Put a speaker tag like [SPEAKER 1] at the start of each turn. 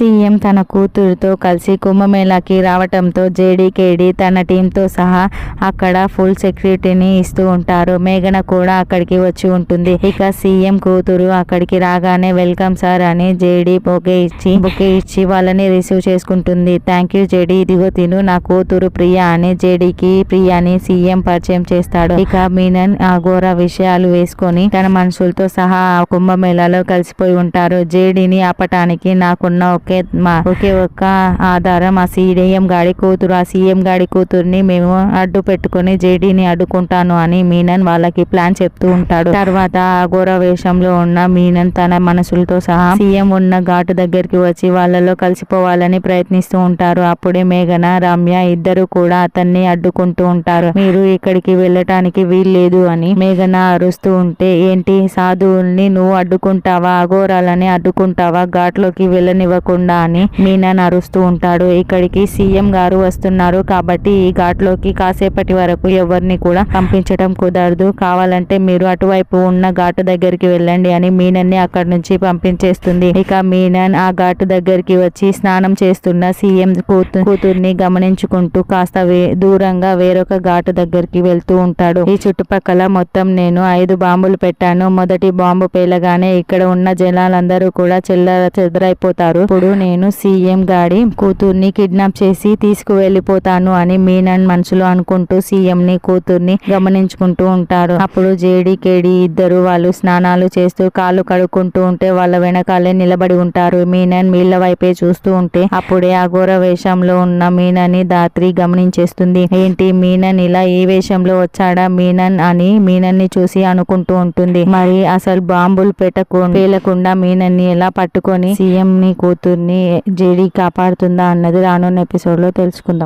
[SPEAKER 1] CM తన కూతురుతో కలిసి కుంభమేళాకి రావటంతో జేడీకేడి తన టీంతో సహా అక్కడ ఫుల్ సెక్యూరిటీని ఇస్తూ ఉంటారు. మేఘన కూడా అక్కడికి వచ్చి ఉంటుంది. ఇక సీఎం కూతురు అక్కడికి రాగానే వెల్కమ్ సార్ అని జేడీ బొకే ఇచ్చి బొకే ఇచ్చి వాళ్ళని రిసీవ్ చేసుకుంటుంది. థ్యాంక్ యూ జేడీ ఇదిగో తిను నా కూతురు ప్రియా అని జేడీకి ప్రియాని సీఎం పరిచయం చేస్తాడు. ఇక మీనన్ అఘోర విషయాలు వేసుకొని తన మనుషులతో సహా ఆ కుంభమేళాలో కలిసిపోయి ఉంటారు. జేడీని ఆపటానికి నాకున్న ఒక మా- ఒకే ఒక్క ఆధారం. ఆ సీఎం గాడి కూతురు ఆ సీఎం గాడి కూతుర్ని మేము అడ్డు పెట్టుకొని జేడీని అడ్డుకుంటాను అని మీనన్ వాళ్ళకి ప్లాన్ చెప్తూ ఉంటాడు. తర్వాత అఘోర వేషంలో ఉన్న మీనన్ తన మనసులతో సహా సీఎం ఉన్న ఘాటు దగ్గరికి వచ్చి వాళ్ళలో కలిసిపోవాలని ప్రయత్నిస్తూ ఉంటారు. అప్పుడే మేఘన రమ్య ఇద్దరు కూడా అతన్ని అడ్డుకుంటూ ఉంటారు. మీరు ఇక్కడికి వెళ్ళటానికి వీల్లేదు అని మేఘన అరుస్తూ ఉంటే ఏంటి సాధువుల్ని నువ్వు అడ్డుకుంటావా? అఘోరాలని అడ్డుకుంటావా? ఘాట్లోకి వెళ్ళనివ్వకుండా అని మీనన్ అరుస్తూ ఉంటాడు. ఇక్కడికి సీఎం గారు వస్తున్నారు కాబట్టి ఈ ఘాట్లోకి కాసేపటి వరకు ఎవరిని కూడా పంపించడం కుదరదు. కావాలంటే మీరు అటువైపు ఉన్న ఘాటు దగ్గరికి వెళ్ళండి అని మీనన్ని అక్కడి నుంచి పంపించేస్తుంది. ఇక మీనన్ ఆ ఘాటు దగ్గరికి వచ్చి స్నానం చేస్తున్న సీఎం కూతు కూతుర్ని గమనించుకుంటూ కాస్త వే- దూరంగా వేరొక ఘాటు దగ్గరికి వెళ్తూ ఉంటాడు. ఈ చుట్టుపక్కల మొత్తం నేను ఐదు బాంబులు పెట్టాను. మొదటి బాంబు పేలగానే ఇక్కడ ఉన్న జనాలందరూ కూడా చెల్లర చెదరైపోతారు. అప్పుడు నేను సీఎం గాడి కూతుర్ని కిడ్నాప్ చేసి తీసుకువెళ్ళిపోతాను అని మీనన్ మనసులో అనుకుంటూ సీఎం ని కూతుర్ని గమనించుకుంటూ ఉంటారు. అప్పుడు జేడి కేడి ఇద్దరు వాళ్ళు స్నానాలు చేస్తూ కాళ్ళు కడుక్కుంటూ ఉంటే వాళ్ళ వెనకాలే నిలబడి ఉంటారు. మీనన్ వీళ్ళ వైపే చూస్తూ ఉంటే అప్పుడే అఘోర వేషంలో ఉన్న మీనని దాత్రి గమనించేస్తుంది. ఏంటి మీనన్ ఇలా ఏ వేషంలో వచ్చాడా మీనన్ అని మీనన్ని చూసి అనుకుంటూ ఉంటుంది. మరి అసలు బాంబులు పెట్టకు పేలకుండా మీనన్ని ఎలా పట్టుకొని సీఎం ని కూతురు కూతుర్ని జేడీ కాపాడుతుందా అన్నది రానున్న ఎపిసోడ్లో తెలుసుకుందాం.